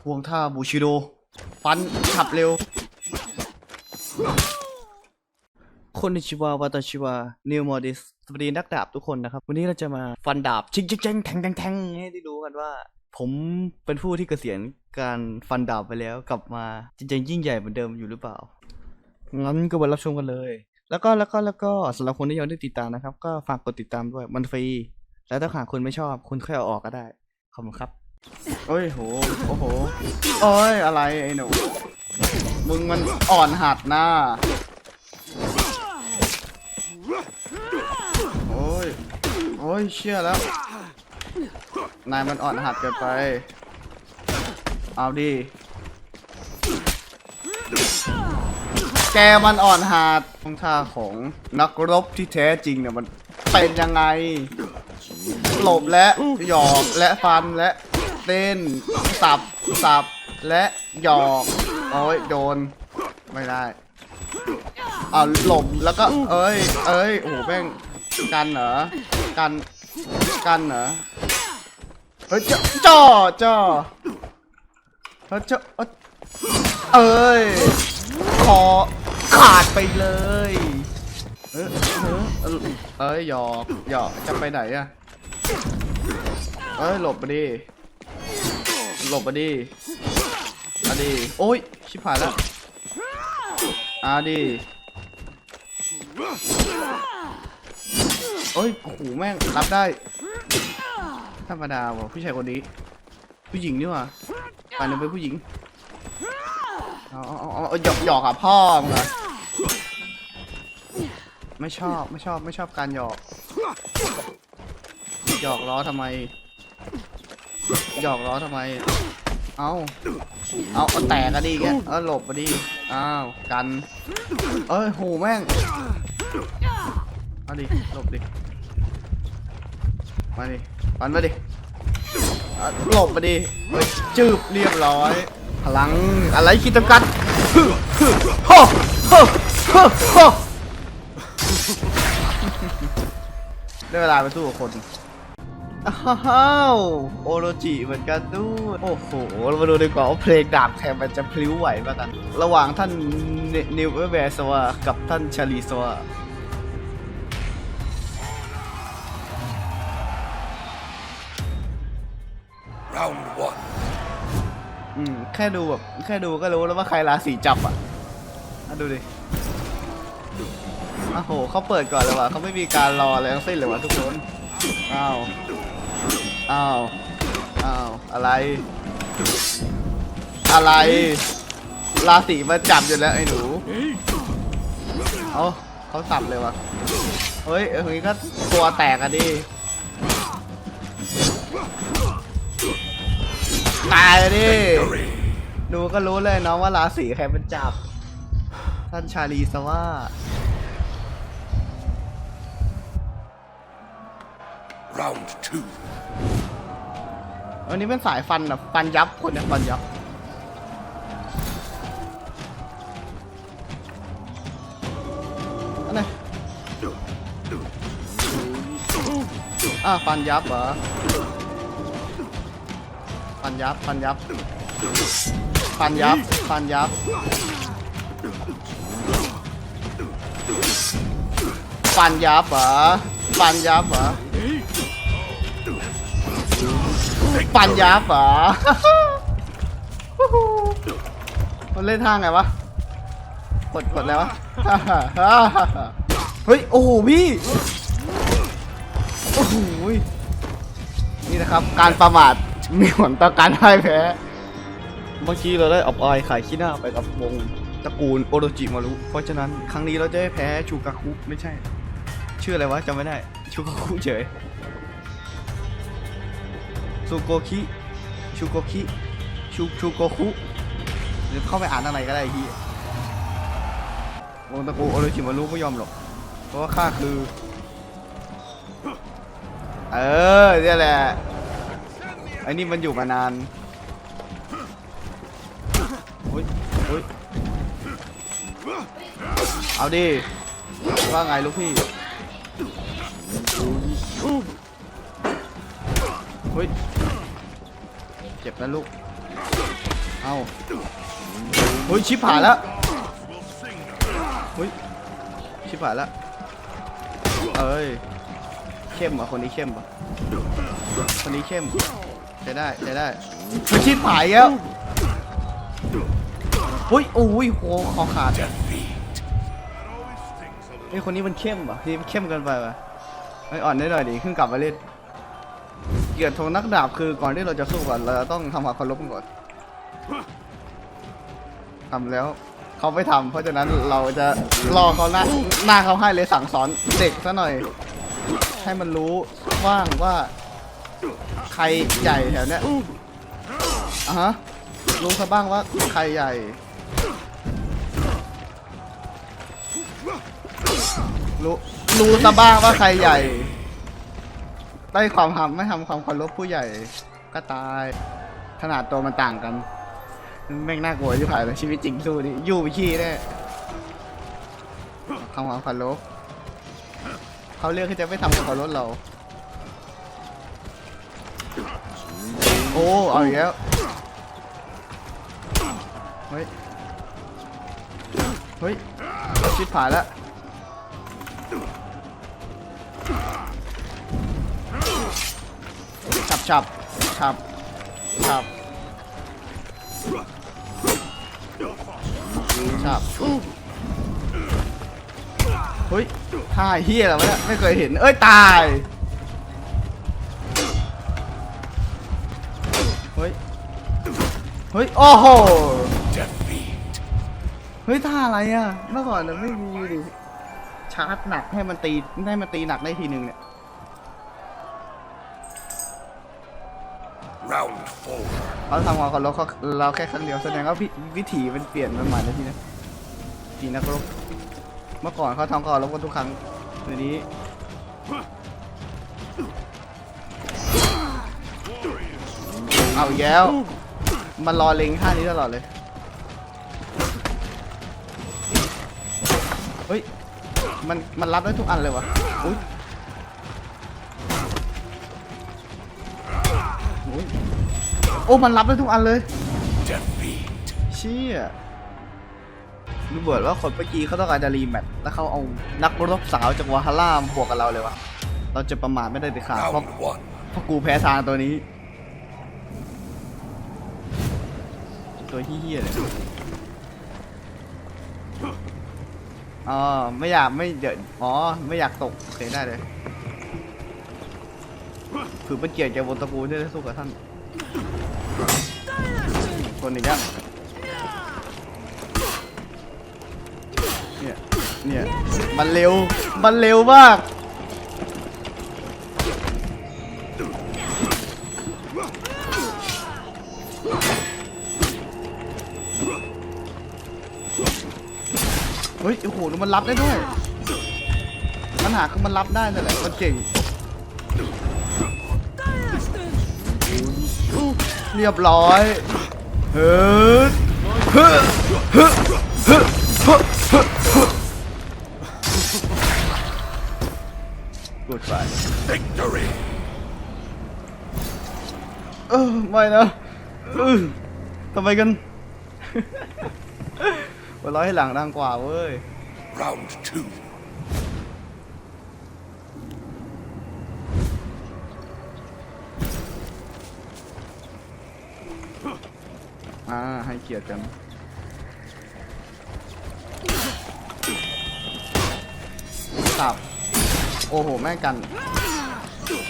ทวงท่าบูชิโด ฟันขับเร็ว คนนิชิวาวาตาชิวานิวมอดิสสวัสดีนักดาบทุกคนนะครับ วันนี้เราจะมาฟันดาบ ชิงชิงชิงแทงแทงแทงให้ได้รู้กันว่า ผมเป็นผู้ที่เกษียณการฟันดาบไปแล้วกลับมาจริงๆยิ่งใหญ่เหมือนเดิมอยู่หรือเปล่า งั้นก็มารับชมกันเลย แล้วก็แล้วก็แล้วก็สำหรับคนที่ยังไม่ได้ติดตามนะครับ ก็ฝากกดติดตามด้วยมันฟรีแล้วถ้าหากคุณไม่ชอบ คุณค่อยเอาออกก็ได้ขอบคุณครับ โอ้ยโห โอ้โห โอ้ย อะไรไอ้หนู มึงมันอ่อนหัดหน้า โอ้ย โอ้ย เชื่อแล้ว นายมันอ่อนหัดเกินไป เอาดิแกมันอ่อนหัดท่องท่าของนักรบที่แท้จริงเนี่ยมันเป็นยังไง หลบและหยอกและฟันและ เต้น สับ สับ และหยอก โอ้ย โดน ไม่ได้อ่าหลบแล้วก็ เอ้ย เอ้ย โอ้โหแม่ง กันเหรอ กัน กันเหรอ เฮ้ย จ่อจ่อเฮ้ยจ่อเอ้ย คอขาดไปเลย เออเออเอ้ยหยอกหยอกจะไปไหนอะเอ้ย หลบมาดิ หลบมาดิมาดิโอ้ย ชิบหายแล้วอาดิโอ้ยโอ้โหแม่ง รับได้ ธรรมดาว่ะผู้ชายคนนี้ ผู้หญิงนี่ว่าป่านนึงเป็นผู้หญิง เอาเอาเอาเอหยอกหยอกอะพ่อมึงเหรอไม่ชอบ ไม่ชอบ ไม่ชอบการหยอก หยอกล้อทำไม หยอกล้อทำไม เอาเอาเอาแตกกันดีแกเออหลบมาดี อ้าว กัน เอ้ย โห แม่ง เอาดิ หลบดิ มาดิปันมาดิหลบมาดิเฮ้ยจืบเรียบร้อย พลังอะไรคิดจำกัดฮึฮึฮ่อฮ่อฮ่ฮ่อได้เวลาไปสู้กับคน อ้าวโอโรจิเหมือนกันด้วยโอ้โหเรามาดูดีกว่าว่าเพลงดาบแทนมันจะพลิ้วไหวป่ะกัน ระหว่างท่านนิวเวอร์แบร์สวากับท่านชาลีสวา Round one. อืมแค่ดูแบบแค่ดูก็รู้แล้วว่าใครราศีจับอะอะดูดิอ้าวโหเขาเปิดก่อนเลยว่ะเขาไม่มีการรออะไรทั้งสิ้นเลยว่ะทุกคน อ้าว อ้าว อ้าว อะไร อะไรราศีมาจับอยู่แล้วไอ้หนู เอาเขาสับเลยวะเฮ้ยเอออย่างนี้ก็ตัวแตกอะดิ ตายดิ Victory. ดูก็รู้เลยเนาะว่าราศีใครเป็นจับ ท่านชาลีสว่า Round two. วันนี้เป็นสายฟันแบบฟันยับคนเนี่ยฟันยับ อันไหนอะฟันยับเหรอฟันยับฟันยับฟันยับฟันยับฟันยับเหรอฟันยับเหรอ ปัญญาฝามันเล่นทางไงวะ กดกดแล้ววะ เฮ้ย โอ้โหพี่ โอ้โหนี่นะครับ การประมาทมีผลต่อการพ่ายแพ้ เมื่อกี้เราได้อบอายขายขี้หน้าไปกับวงตระกูลโอโรจิมารุ เพราะฉะนั้นครั้งนี้เราจะไม่แพ้ชูกาคุไม่ใช่ ชื่ออะไรวะจำไม่ได้ ชูกาคุเฉย ซูโกคิ ชูโกคิ ชูชูโกคุ หรือเข้าไปอ่านอะไรก็ได้ที่วงตระกูลโอโรชิมารุไม่ยอมหรอก เพราะว่าข้าคือ เออเนี่ยแหละไอ้นี่มันอยู่มานานอุ้ยอุ้ยเอาดิว่าไงลูกพี่ เฮ้ยเจ็บนะลูก เอาเฮ้ยชิบหายแล้วเฮ้ยชิบหายแล้วเอ้ยเข้มว่ะคนนี้เข้มว่ะคนนี้เข้มใช้ได้ใช้ได้เฮ้ยชิบหายแล้วเฮ้ยโอ้ยโหคอขาดไอ้คนนี้มันเข้มว่ะนี่มันเข้มเกินไปว่ะไอ้อ่อนได้หน่อยดิขึ้นกลับมาเล่น กียรติของนักดาบคือก่อนที่เราจะสู้กันเราจะต้องทำความเคารพกันก่อนทำแล้วเขาไม่ทำเพราะฉะนั้นเราจะรอเขาหน้าหน้าเขาให้เลยสั่งสอนเด็กซะหน่อย ให้มันรู้ว่างว่า ใครใหญ่แถวเนี้ยอะฮะรู้ซะบ้างว่าใครใหญ่รู้รู้ซะบ้างว่าใครใหญ่ ได้ความทำไม่ทำความเคารพผู้ใหญ่ก็ตายขนาดตัวมันต่างกันแม่งน่ากลัวที่ผ่านเลยชีวิตจริงสู้ดิยู่ไปขี้แน่ทำความเคารพเขาเลือกที่จะไม่ทำความเคารพเรา โอ้เอาอีกแล้วเฮ้ยเฮ้ยชิบหายแล้ว ฉับฉับฉับฉับฉับเฮ้ยท่าเฮียอะไรวะเนี่ยไม่เคยเห็น เอ้ย ตาย เฮ้ย เฮ้ย โอ้โห เฮ้ย ท่าอะไรอะ เมื่อก่อนเราไม่มีดิชาร์จหนักให้มันตี ให้มันตีหนักได้ทีหนึ่งเนี่ย เขาทำความเคารพเขาเราแค่ครั้งเดียวแสดงว่าวิถีมันเปลี่ยนมันใหม่แล้วทีนี้ทีนักรบเมื่อก่อนเขาทำความเคารพกันทุกครั้งเดี๋ยวนี้เอาแล้วมันรอเล็งท่านี้ตลอดเลยเฮ้ยมันมันรับได้ทุกอันเลยวะอุ้ย อ้มันรับได้ทุกอันเลย Defeat. เชี่ยดูเบิร์ดว่าคนเมื่อกี้เขาต้องการจะรีแมตช์แล้วเขาเอานักรบสาวจากวาฮาร่ามาบวกกับเราเลยวะเราจะประมาทไม่ได้เด็ดขาดเพราะ Round one. เพราะกูแพ้ทางตัวนี้ ตัวเฮี้ยๆเลยอ๋อไม่อยากไม่เดี๋ยวอ๋อไม่อยากตกโอเคได้เลยคือเป็นเกียรติแก่วงตระกูลที่ได้สู้กับท่าน คนอีกแล้วเนี่ย เนี่ย มันเร็ว มันเร็วมาก เฮ้ย โอ้โห มันรับได้ด้วย ปัญหาคือมันรับได้นั่นแหละ มันเก่งเรียบร้อย เฮ้ยเฮ้ยเฮ้ยเฮ้ยเฮ้ยเฮ้ยเฮ้ยกูดไป Victory. เออไม่นะเออทำไมกัน หัวเร้อยให้หลังดังกว่าเว้ย Round two. อ่าให้เกียรติกันสับโอ้โห แม่กัน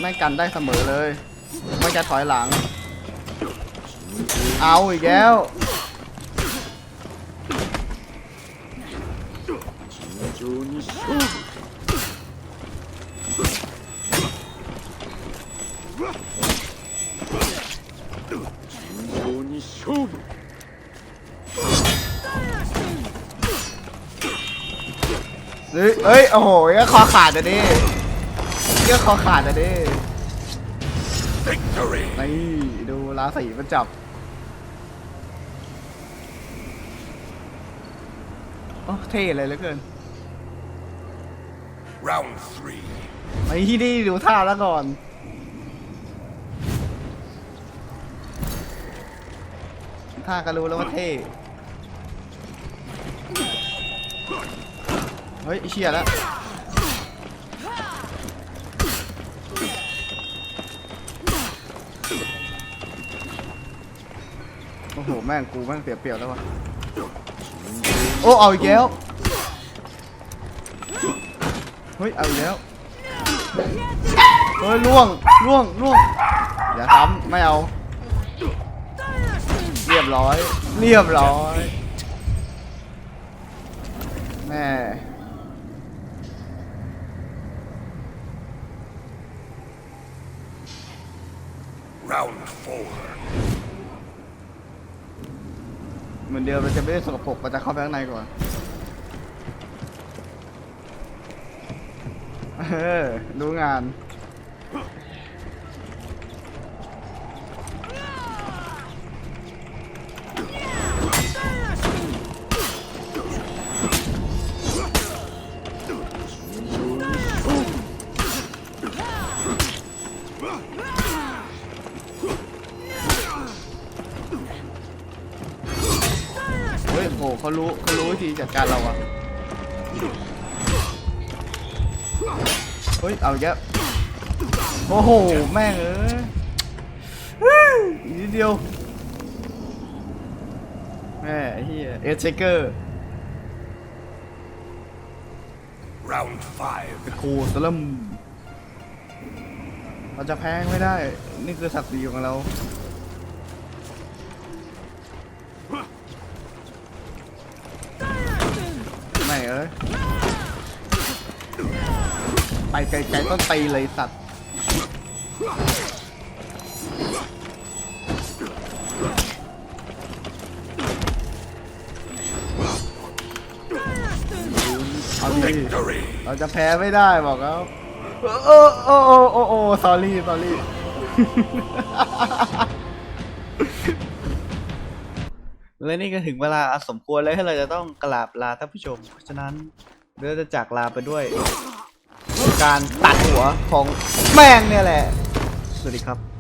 แม่กันได้เสมอเลย ไม่จะถอยหลัง เอาอีกแล้วเฮ้ยเอ้ย โอ้โหก็คอขาดอะดิก็คอขาดอะดิ Victory. นี่ดูราศีมันจับ โอ้เท่เลยเหลือเกิน Round three. ไอ้ที่นี่ดูท่าแล้วก่อน ท่าก็รู้แล้วว่าเท่ เฮ้ยไอ้เชี่ยแล้วโอ้โหแม่งกูแม่งเสียเปรียบแล้ววะโอ้เอาอีกแล้วเฮ้ยเอาอีกแล้วเฮ้ยล่วงล่วงล่วงอย่าซ้ำไม่เอา เรียบร้อย เรียบร้อยแม่ Round four. เหมือนเดิมมันจะไม่ได้สกปรกมันจะเข้าไปข้างในก่อน เออรู้งาน โหเขารู้เขารู้วิธีจัดการเราอะเฮ้ย เอาเยอะโอ้โห แม่งเอ้ยเฮ้ยอีกนิดเดียว แม่ไอ้เฮียเอสเชเกอร์ Round five. ครูสลัมเราจะแพ้ไม่ได้ นี่คือศักดิ์ศรีของเรา ไปไกลๆต้นตีเลยสัตว์เอาดิ Victory. เราจะแพ้ไม่ได้บอกแล้วโอ้โอ้โอ้โอ้โอ้ sorry sorry และนี่ก็ถึงเวลาอันสมควรแล้วที่เราจะต้องกราบลาท่านผู้ชม เพราะฉะนั้นเราจะจากลาไปด้วย การตัดหัวของแม่งเนี่ยแหละ สวัสดีครับ